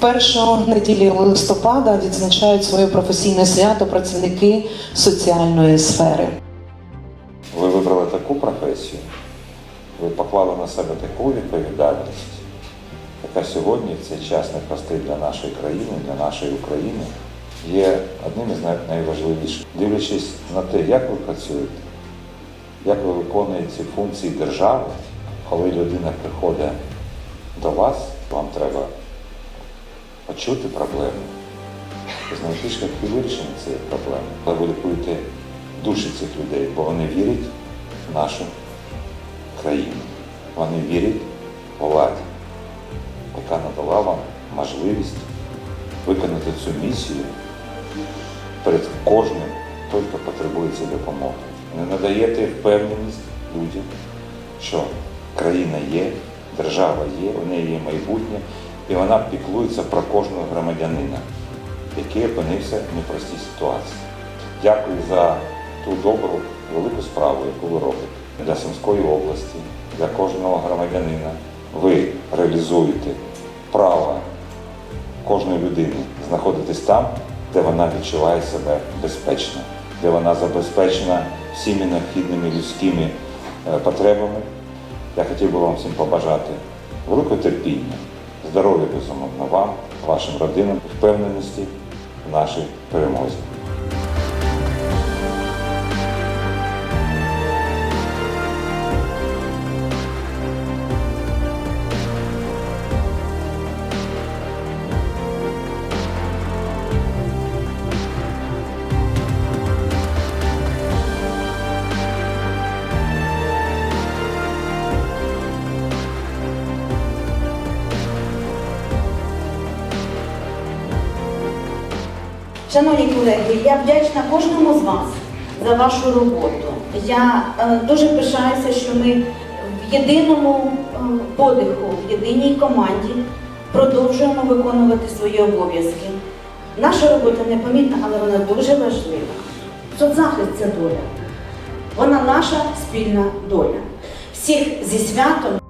Першого неділі листопада відзначають своє професійне свято працівники соціальної сфери. Ви вибрали таку професію, ви поклали на себе таку відповідальність, яка сьогодні в цей час непростий для нашої країни, для нашої України, є одним із найважливіших. Дивлячись на те, як ви працюєте, як ви виконуєте ці функції держави, коли людина приходить до вас, вам треба почути проблему, знайти шляхи вирішення цієї проблеми. Ви лікуєте душі цих людей, бо вони вірять в нашу країну. Вони вірять в владі, яка надала вам можливість виконати цю місію перед кожним, той, хто потребує цієї допомоги. Ви надаєте впевненість людям, що країна є, держава є, у неї є майбутнє, і вона піклується про кожного громадянина, який опинився в непростій ситуації. Дякую за ту добру, велику справу, яку ви робите для Сумської області, для кожного громадянина. Ви реалізуєте право кожної людини знаходитись там, де вона відчуває себе безпечно, де вона забезпечена всіми необхідними людськими е, потребами. Я хотів би вам всім побажати великого терпіння, здоров'я безумовно вам, вашим родинам, впевненості в нашій перемозі. Шановні колеги, я вдячна кожному з вас за вашу роботу. Я е, дуже пишаюся, що ми в єдиному е, подиху, в єдиній команді продовжуємо виконувати свої обов'язки. Наша робота непомітна, але вона дуже важлива. Соцзахист це доля. Вона наша спільна доля. Всіх зі святом.